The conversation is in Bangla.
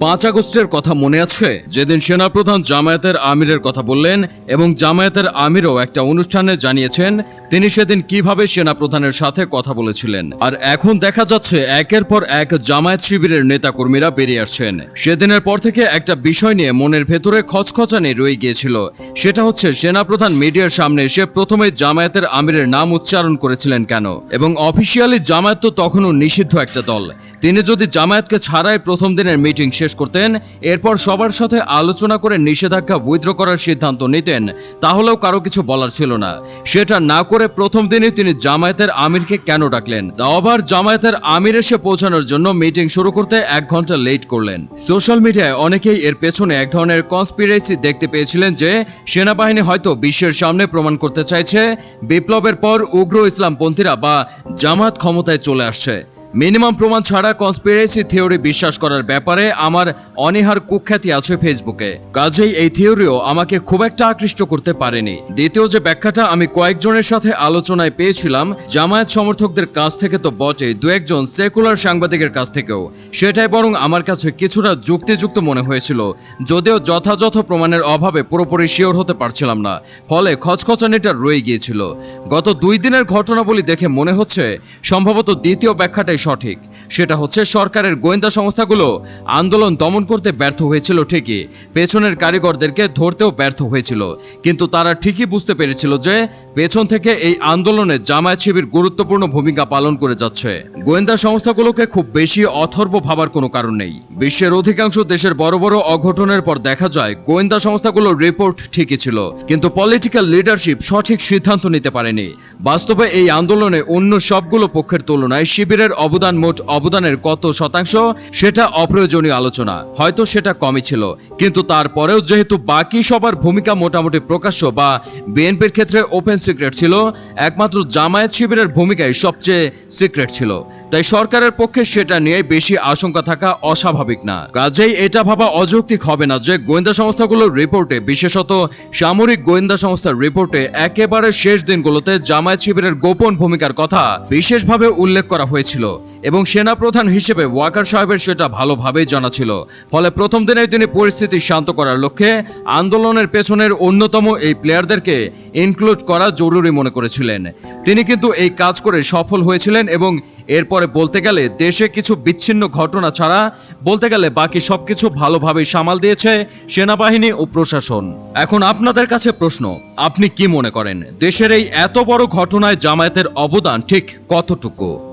পাঁচ আগস্টের কথা মনে আছে? যেদিন সেনাপ্রধান জামায়াতের আমিরের কথা বললেন এবং জামায়াতের আমিরও একটা অনুষ্ঠানে জানিয়েছেন, তিনি সেদিন কীভাবে সেনাপ্রধানের সাথে কথা বলেছিলেন। আর এখন দেখা যাচ্ছে একের পর এক জামায়াত শিবিরের নেতাকর্মীরা বেরিয়ে আসছেন। সেদিনের পর থেকে একটা বিষয় নিয়ে মনের ভেতরে খচখচানি রয়ে গিয়েছিল। সেটা হচ্ছে সেনাপ্রধান মিডিয়ার সামনে এসে প্রথমে জামায়াতের আমিরের নাম উচ্চারণ করেছিলেন কেন? এবং অফিসিয়ালি জামায়াত তো তখনও নিষিদ্ধ একটা দল। তিনি যদি জামায়াতকে ছাড়াই প্রথম দিনের মিটিং শেষ করতেন, এরপর সবার সাথে আলোচনা করে নিষেধাজ্ঞা উইথড্র করার সিদ্ধান্ত নিতেন, তাহলেও কারও কিছু বলার ছিল না। সেটা না করে প্রথম দিনই তিনি জামায়াতের আমিরকে কেন ডাকলেন? আবার জামায়াতের আমির এসে পৌঁছানোর জন্য মিটিং শুরু করতে এক ঘণ্টা লেট করলেন। সোশ্যাল মিডিয়ায় অনেকেই এর পেছনে এক ধরনের কনস্পিরেসি দেখতে পেয়েছিলেন যে, সেনাবাহিনী হয়তো বিশ্বের সামনে প্রমাণ করতে চাইছে, বিপ্লবের পর উগ্র ইসলামপন্থীরা বা জামাত ক্ষমতায় চলে আসছে। মিনিমাম প্রমাণ ছাড়া কনস্পিরেসি থিওরি বিশ্বাস করার ব্যাপারে আমার অনীহার কুখ্যাতি আছে ফেসবুকে। কাজেই এই থিওরিও আমাকে খুব একটা আকৃষ্ট করতে পারেনি। দ্বিতীয় যে ব্যাখ্যাটা আমি কয়েকজনের সাথে আলোচনায় পেয়েছিলাম, জামায়াত সমর্থকদের কাছ থেকে তো বটে দু একজন সেকুলার সাংবাদিকের কাছ থেকেও। সেটাই বরং আমার কাছে কিছুটা যুক্তিযুক্ত মনে হয়েছিল, যদিও যথাযথ প্রমাণের অভাবে পুরোপুরি শিওর হতে পারছিলাম না, ফলে খচখচানিটা রয়ে গিয়েছিল। গত দুই দিনের ঘটনাবলী দেখে মনে হচ্ছে, সম্ভবত দ্বিতীয় ব্যাখ্যাটাই সঠিক। সেটা হচ্ছে সরকারের গোয়েন্দা সংস্থাগুলো আন্দোলন দমন করতে ব্যর্থ হয়েছিল ঠিকই, পেছনের কারিগরদেরকে ধরতেও ব্যর্থ হয়েছিল। কিন্তু তারা ঠিকই বুঝতে পেরেছিল যে পেছন থেকে এই আন্দোলনে জামায়াত শিবির গুরুত্বপূর্ণ ভূমিকা পালন করে যাচ্ছে। গোয়েন্দা সংস্থাগুলোকে খুব বেশি অথর্ব ভাবার কোনো কারণ নেই। বিশ্বের অধিকাংশ দেশের বড় বড় অঘটনের পর দেখা যায় গোয়েন্দা সংস্থাগুলোর রিপোর্ট ঠিকই ছিল, কিন্তু পলিটিক্যাল লিডারশিপ সঠিক সিদ্ধান্ত নিতে পারেনি। বাস্তবে এই আন্দোলনে অন্য সবগুলো পক্ষের তুলনায় শিবিরের অবদান মোট অবদানের কত শতাংশ সেটা অপ্রয়োজনীয় আলোচনা। হয়তো সেটা কমই ছিল, কিন্তু তারপরেও যেহেতু বাকি সবার ভূমিকা মোটামুটি প্রকাশ্য বা বিএনপির ক্ষেত্রে ওপেন সিক্রেট ছিল, একমাত্র জামায়াত শিবিরের ভূমিকাই সবচেয়ে সিক্রেট ছিল। তাই সরকারের পক্ষে সেটা নিয়ে বেশি আশঙ্কা থাকা অস্বাভাবিক না। কাজেই এটা ভাবা অযৌক্তিক হবে না যে গোয়েন্দা সংস্থাগুলোর রিপোর্টে, বিশেষত সামরিক গোয়েন্দা সংস্থার রিপোর্টে, একেবারে শেষ দিনগুলোতে জামায়াত শিবিরের গোপন ভূমিকার কথা বিশেষভাবে উল্লেখ করা হয়েছিল। এবং সেনাপ্রধান হিসেবে ওয়াকার সাহেবের সেটা ভালোভাবেই জানা ছিল। ফলে প্রথম দিনেই তিনি পরিস্থিতি শান্ত করার লক্ষ্যে আন্দোলনের পেছনের অন্যতম এই প্লেয়ারদেরকে ইনক্লুড করা জরুরি মনে করেছিলেন। তিনি কিন্তু এই কাজ করে সফল হয়েছিলেন এবং এরপরে বলতে গেলে দেশে কিছু বিচ্ছিন্ন ঘটনা ছাড়া বলতে গেলে বাকি সবকিছু ভালোভাবে সামাল দিয়েছে সেনাবাহিনী ও প্রশাসন। এখন আপনাদের কাছে প্রশ্ন, আপনি কি মনে করেন, দেশের এই এত বড় ঘটনায় জামায়াতের অবদান ঠিক কতটুকু?